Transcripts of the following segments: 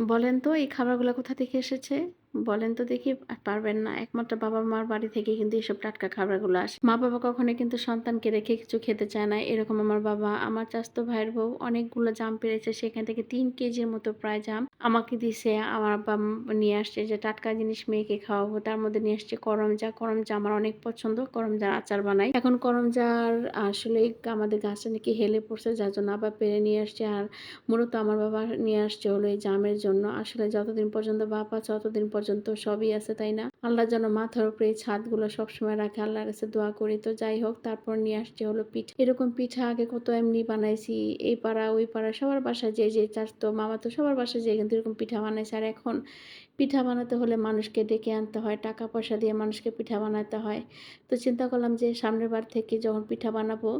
বলেন তো এই খাবারগুলো কোথা থেকে এসেছে? বলেন তো দেখি? পারবেন না। একমাত্র বাবা-মার বাড়ি থেকে কিন্তু এসব টাটকা খাবারগুলো আসে। মা-বাবা কখনোই কিন্তু সন্তানকে রেখে কিছু খেতে চায় না। এরকম আমার বাবা, আমার চাচাতো ভাইয়ের বউ অনেকগুলো জাম পেরেছে সেখান থেকে তিন কেজির মতো প্রায় জাম আমাকে দিছে। আমার বাবা নিয়ে আসছে যে টাটকা জিনিস মেয়েকে খাওয়াবো। তার মধ্যে নিয়ে আসছে করমজা। করমজা আমার অনেক পছন্দ। করমজার আচার বানাই। এখন করমজার আসলে আমাদের গাছটা নাকি হেলে পড়ছে যার জন্য আবার পেরে নিয়ে আসছে। আর মূলত আমার বাবা নিয়ে আসছে হলো এই জামের জন্য। আসলে যতদিন পর্যন্ত আছে ততদিন পর্যন্ত সবই আছে, তাই না? আল্লাহ যেন মাথার উপরে এই ছাদগুলো সবসময় রাখে। আল্লাহর কাছে দোয়া করি। তো যাই হোক তারপর নিয়ে আসছে হলো পিঠা। এরকম পিঠা আগে কত এমনি বানাইছি। এই পাড়া ওই পাড়া সবার বাসায় যে, যে চাচাতো, মামাতো সবার বাসায় যেয়ে কিন্তু এরকম পিঠা বানাইছে। আর এখন পিঠা বানাতে হলে মানুষকে ডেকে আনতে হয়। টাকা পয়সা দিয়ে মানুষকে পিঠা বানাতে হয়। তো চিন্তা করলাম যে সামনের বার থেকে যখন পিঠা বানাবো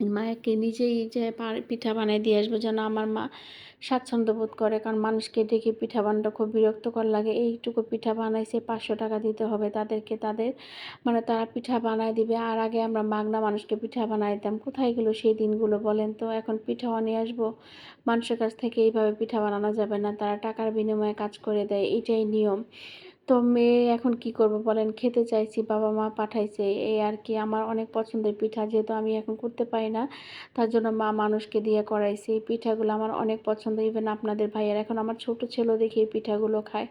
মায়াকে নিজেই যে পিঠা বানায় দিয়ে আসব যেন আমার মা স্বাচ্ছন্দ্য বোধ করে। কারণ মানুষকে ডেকে পিঠা বানানো খুব বিরক্তকর লাগে। এইটুকু পিঠা বানাইছে ৳৫০০ দিতে হবে তাদেরকে তাদের মানে তারা পিঠা বানায় দিবে। আর আগে আমরা মাগনা মানুষকে পিঠা বানাই দিতাম। কোথায় গেল সেই দিনগুলো বলেন তো? এখন পিঠাও নিয়ে আসব। মানুষের কাছ থেকে এইভাবে পিঠা বানানো যাবে না। তারা টাকার বিনিময়ে কাজ করে দেয়। এটাই নিয়ম। তো মেয়ে এখন কি করব বলেন? খেতে চাইছি, বাবা-মা পাঠাইছে। এই আর কি আমার অনেক পছন্দের পিঠা যেহেতু আমি এখন করতে পারি না। তার জন্য মা মানুষকে দিয়ে করাইছে। এই পিঠাগুলো আমার অনেক পছন্দ। ইভেন আপনাদের ভাইয়ের। এখন আমার ছোট ছেলেও দেখি এই পিঠাগুলো খায়।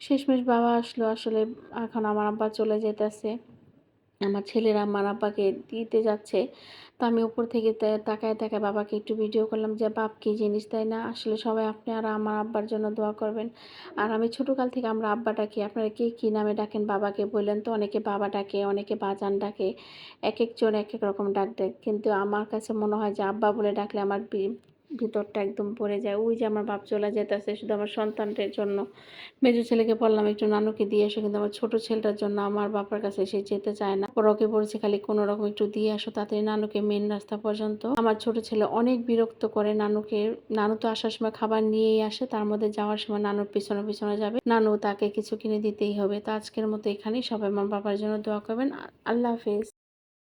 শেষমেশ বাবা আসলো আসলে এখন আমার আব্বা চলে যাইতেছে। আমার ছেলেরা আমার আব্বাকে দিতে যাচ্ছে। তো আমি উপর থেকে তাকায়, তাকায় বাবাকে একটু ভিডিও করলাম যে, "বাপ কি জিনিস, তাই না?" আসলে সবাই আপনি আর আমার আব্বার জন্য দোয়া করবেন। আর আমি ছোটোকাল থেকে আমরা আব্বা ডাকি। আপনারা কে কী নামে ডাকেন বাবাকে বললেন তো? অনেকে বাবা ডাকে, অনেকে বাজান ডাকে। এক একজন এক এক রকম ডাক দেয়। কিন্তু আমার কাছে মনে হয় যে আব্বা বলে ডাকলে আমার ভিতরটা একদম ভরে যায়। ওই যে আমার বাপ চলে যাইতেছে শুধু আমার সন্তানদের জন্য। মেজো ছেলেকে বললাম একটু নানুকে দিয়ে আসো। কিন্তু আমার ছোট ছেলেটার জন্য আমার বাবার কাছে সে যেতে চায় না। ওরা ওকে বলছে খালি কোনরকম একটু দিয়ে আসো তাড়াতাড়ি নানুকে মেন রাস্তা পর্যন্ত। আমার ছোট ছেলে অনেক বিরক্ত করে নানুকে। নানু তো আসার সময় খাবার নিয়েই আসে। তার মধ্যে যাওয়ার সময় নানুর পিছনে, পিছনে যাবে। নানু তাকে কিছু কিনে দিতেই হবে। তো আজকের মতো এখানেই। সবাই আমার বাবার জন্য দোয়া করবেন। আল্লাহ হাফেজ।